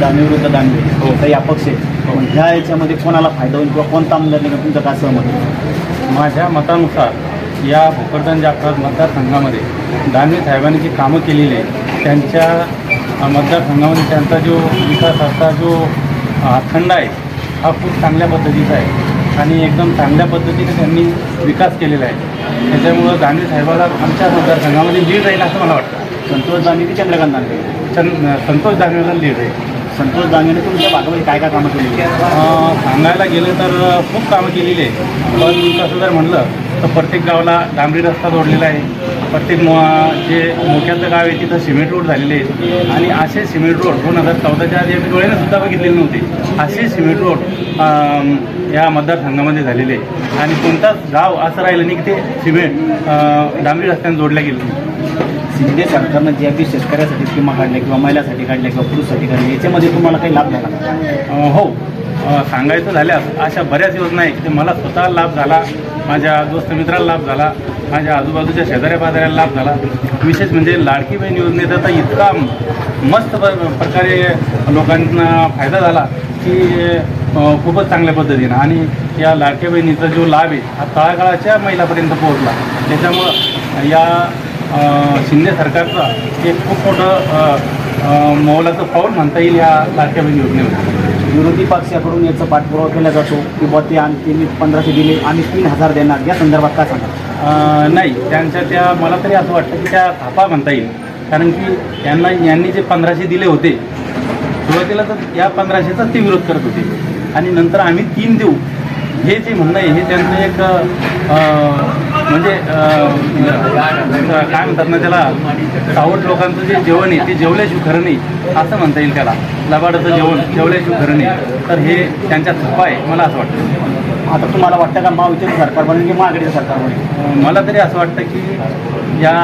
दानवे. विरुद्ध दानवे काही अपक्ष आहे. पण ह्या याच्यामध्ये कोणाला फायदा होईल किंवा कोणता आमदार निघेल तुमचं काय सहमत? माझ्या मतानुसार या भोकरदन जाफराबाद मतदारसंघामध्ये दानवे साहेबांनी जी कामं केलेली आहे त्यांच्या मतदारसंघामध्ये त्यांचा जो विकासाचा जो अ, खंड आहे हा खूप चांगल्या पद्धतीचा आहे. आणि एकदम चांगल्या पद्धतीने त्यांनी विकास केलेला आहे. त्याच्यामुळं दानवे साहेबाला आमच्या मतदारसंघामध्ये लीड राहील असं मला वाटतं. संतोष दानवे की चंद्रकांत दानवे? चं संतोष दानवेला लीड राहील संतोष दानवेने तुमच्या भागामध्ये काय काय कामं केली अ, सांगायला गेलं तर खूप कामं केलेली आहे पण तसं जर म्हणलं तर प्रत्येक गावाला डांबरी रस्ता जोडलेला आहे. प्रत्येक मो जे मोठ्याचं गाव आहे तिथं सिमेंट रोड झालेले आहेत. आणि असे सिमेंट रोड दोन हजार चौदाच्या आधी आम्ही डोळ्यानं सुद्धा बघितलेले नव्हते. असे सिमेंट रोड या मतदारसंघामध्ये झालेले आहे आणि कोणताच गाव असं राहिलं नाही की ते सिमेंट अ, डांबरी रस्त्याने जोडल्या गेलं नाही. शिंदे सरकारनं जे काही शेतकऱ्यासाठी स्कीमा काढल्या किंवा महिलासाठी काढल्या किंवा पुरुषसाठी काढल्या याच्यामध्ये तुम्हाला काही लाभ झाला का? हो. सांगायचं झाल्यास अशा बऱ्याच योजना आहेत की मला स्वतः लाभ झाला माझ्या दोस्त मित्राला लाभ झाला माझ्या आजूबाजूच्या शेजाऱ्या पाजाऱ्याला लाभ झाला. विशेष म्हणजे लाडकी बहीण योजनेचा तर इतका मस्त प- प्रकारे लोकांना फायदा झाला की खूपच चांगल्या पद्धतीनं. आणि या लाडक्या बहिणीचा जो लाभ आहे हा तळागाळाच्या महिलापर्यंत पोहोचला. त्याच्यामुळं या शिंदे सरकारचा एक खूप मोठं मोलाचं पाऊल म्हणता येईल या लाडक्या बहीण योजनेमध्ये. विरोधी पक्षाकडून याचा पाठपुरावा केला जातो की बुवा ते आणि त्यांनी पंधराशे दिले आम्ही तीन हजार देणार या संदर्भात काय सांगा नाही त्यांच्या त्या मला तरी असं वाटतं की त्या थापा म्हणता येईल. कारण की त्यांना यांनी जे पंधराशे दिले होते सुरुवातीला तर या पंधराशेचाच ते विरोध करत होते. आणि नंतर आम्ही तीन देऊ. हे जे म्हणणं आहे हे त्यांचं एक म्हणजे काय म्हणतात ना त्याला सावट लोकांचं जे जेवण आहे ते जेवल्याशिवाय खरं नाही असं म्हणता येईल त्याला. लबाडाचं जेवण जेवल्याशिवाय खरं नाही. तर हे त्यांच्या थप्पा आहे मला असं वाटतं. आता तुम्हाला वाटतं का महाविचार सरकार बनेल की महाआघाडीचं सरकार बनेल? मला तरी असं वाटतं की या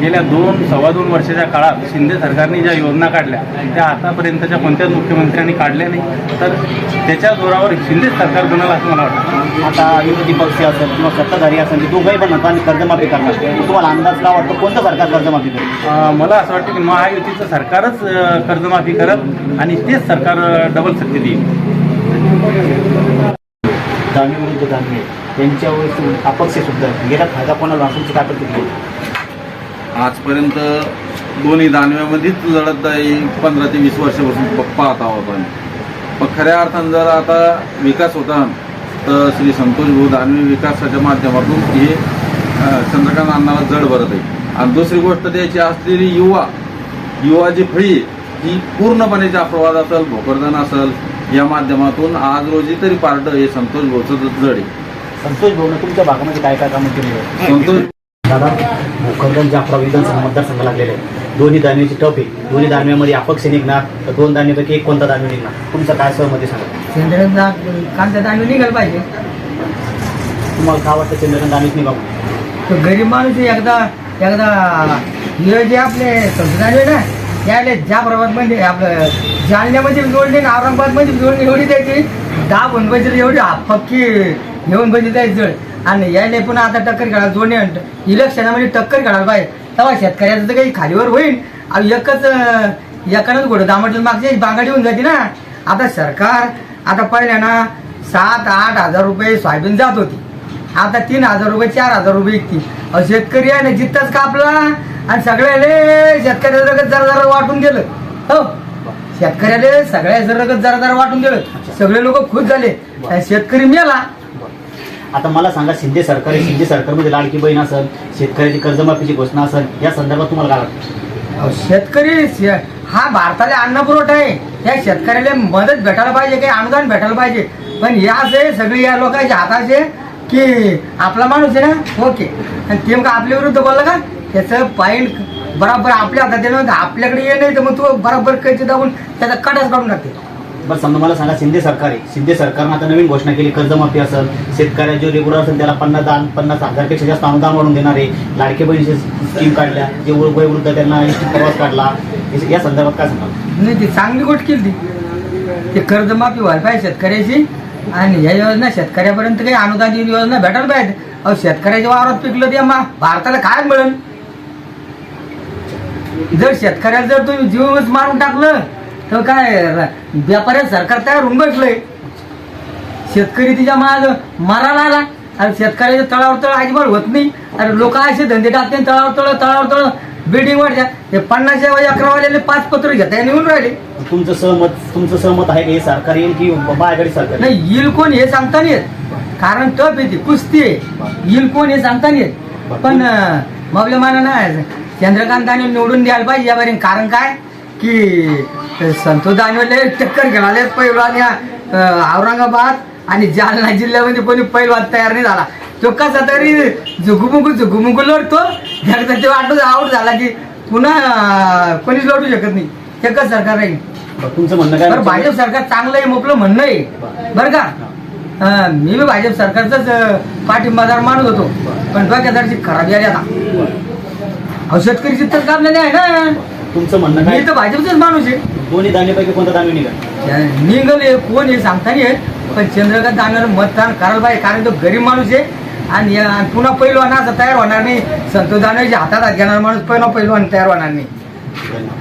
गेल्या दोन सव्वा दोन वर्षाच्या काळात शिंदे सरकारने ज्या योजना काढल्या त्या आतापर्यंतच्या कोणत्याच मुख्यमंत्र्यांनी काढल्या नाही तर त्याच्या जोरावर शिंदे सरकार बनलं असं मला वाटतं. आता विरोधी पक्ष असेल किंवा सत्ताधारी असेल ते दोघंही बनतात आणि कर्जमाफी करणार. तुम्हाला अंदाज का वाटतं? कोणतं सरकार कर्जमाफी करेल? मला असं वाटतं की महायुतीचं सरकारच कर्जमाफी करत आणि तेच सरकार डबल सत्य देईल दानवे विरुद्ध दानवे त्यांच्यावर अपक्ष सुद्धा गेला फायदा कोणाला असून काय प्रतिक्रिया आजपर्यंत दोन्ही दानव्यामध्येच लढत आहे. पंधरा ते वीस वर्षापासून पाहत आहोत आपण. पण खऱ्या अर्थानं जर आता विकास होता तर श्री संतोष भाऊ दानवे विकासाच्या माध्यमातून हे चंद्रकांत अण्णाला जड भरत आहे आणि दुसरी गोष्ट त्याची असलेली युवा युवा जी फळी ही पूर्णपणे जाफरवाद असेल भोकरदन असेल या माध्यमातून आज रोजी तरी पार्ट हे संतोष भाऊचं जड आहे. संतोष भाऊनं तुमच्या भागामध्ये काय काय कामं केली? संतोष दादा भोकरदन जाफरा विधानसभा मतदारसंघ लागलेले आहे. दोन्ही दानवेची टप आहे. दोन्ही दानव्यामध्ये अपक्ष निघणार. तर दोन दानवेपैकी एक कोणता दानवे निघणार? तुमचं काय सहमती सांगा? चंद्रकांत कांता दांडू निघाल पाहिजे. तुम्हाला काय वाटतं चंद्रकांत दानवेच निघा तो गरीब माणूस आहे, एकदा एकदा हे जे आपले संस्थाने ना त्याले ज्या प्रभात म्हणजे आपलं जालन्यामध्ये जोडले ना औरंगाबादमध्ये जोडली एवढी द्यायची. दहा बनवायची एवढी पक्की घेऊन बंदी द्यायची. जड आणि यायला पुन्हा आता टक्कर खेळायला जोडणे इलेक्शनामध्ये टक्कर खेळायला पाहिजे तेव्हा शेतकऱ्याचं तर काही खालीवर होईल एकच एकानंच घोडं दामटलं मागच्या बांगाडी होऊन जाते ना. आता सरकार आता पहिल्या ना सात आठ हजार रुपये सोयाबीन जात होती. आता तीन हजार रुपये चार हजार रुपये विकती अहो शेतकरी आहे ना जित्ताच कापला आणि सगळ्याले शेतकऱ्याचं रगत जरा जरा वाटून गेलं. हो. शेतकऱ्याले सगळ्याचं रगत जरा जरा वाटून गेलं. सगळे लोक खुश झाले. शेतकरी मेला. आता मला सांगा शिंदे सरकार शिंदे सरकारमध्ये लाडकी बहीण असेल शेतकऱ्याची कर्जमाफीची घोषणा असेल या संदर्भात तुम्हाला काय वाटतं? अहो, शेतकरी शे- हा भारताला अन्न पुरवठा आहे. या शेतकऱ्याला मदत भेटायला पाहिजे काही अनुदान भेटायला पाहिजे. पण या जे सगळे या लोकांच्या हाताचे की आपला माणूस आहे ना ओके. आणि ते मग आपल्या विरुद्ध बोललं का? त्याचं पॉईंट बरोबर आपल्या हातात आहे ना आपल्याकडे ये नाही तर मग तू बरोबर कैची दाबून त्याचा कटाच काढून टाकते. बरं समजा मला सांगा शिंदे सरकार आहे. शिंदे सरकारनं आता नवीन घोषणा केली कर्जमाफी असेल शेतकऱ्या जो रेग्युलर असेल त्याला पन्नास दान पन्नास हजारपेक्षा जास्त अनुदान वाढून देणार आहे. लाडके बहिणीचे स्कीम काढल्या जे वयोवृद्ध त्यांना प्रवास काढला. या- संदर्भात काय सांगा नाही ती चांगली गोष्ट केली. ती ते कर्जमाफी व्हायला पाहिजे शेतकऱ्याची आणि या योजना शेतकऱ्यापर्यंत काही अनुदान योजना भेटायला पाहिजे. अहो शेतकऱ्याच्या वावरात पिकलं ते मग भारताला काय मिळेल? जर शेतकऱ्याला जर तुम्ही जीवच मारून टाकलं तर काय व्यापाऱ्या सरकार तयार होऊन बसलंय. शेतकरी तिच्या माग मारायला आला. आणि शेतकऱ्याच्या तळावर तळ अजिबात होत नाही. अरे लोक असे धंदे टाकते तळावर तळ तळावर तळ बिल्डिंग वाढत्या हे पन्नास अकरावाल्याने पाच पत्र घेता निघून राहिले. तुमचं सहमत तुमचं सहमत आहे का? हे सरकार येईल की बायाकडे सरकार? नाही येईल कोण हे सांगता नाही येत. कारण टप येते कुस्ती आहे. येईल कोण हे सांगता नाही येत. पण माना ना चंद्रकांताने निवडून द्यायला पाहिजे यावरील कारण काय? की संतोष दानवेले टक्कर घेणारे पैलवान या औरंगाबाद. आणि जालना जिल्ह्यामध्ये कोणी पैलवान तयार नाही झाला. तो कसा तरी झुकुमुकू झुकुमुकू लढतो एकदा ते वाटत आऊट झाला की पुन्हा कोणीच लढू शकत नाही. एकच सरकार राहील. तुमचं म्हणणं काय? बरं भाजप सरकार चांगलं आहे मोकळं म्हणणं आहे. बरं. का? मी बी भाजप सरकारचाच पाठिंबादार मानत होतो. पण डोक्यादारची खराबी आली आता. तर काम नाही आहे ना. तुमचं म्हणणं काय? मी तर भाजपचाच माणूस आहे. दोन्ही दांडेपैकी कोणता दानवे निघाल? निघले कोण हे सांगता नाही येत पण चंद्रकांत दानवर मतदान करायला पाहिजे कारण तो गरीब माणूस आहे. आणि आणि पुन्हा पैलवान असं तयार होणार नाही. संतोष दानवेच्या हातात हात घेणार माणूस पहिला पैलवान तयार होणार नाही. धन्यवाद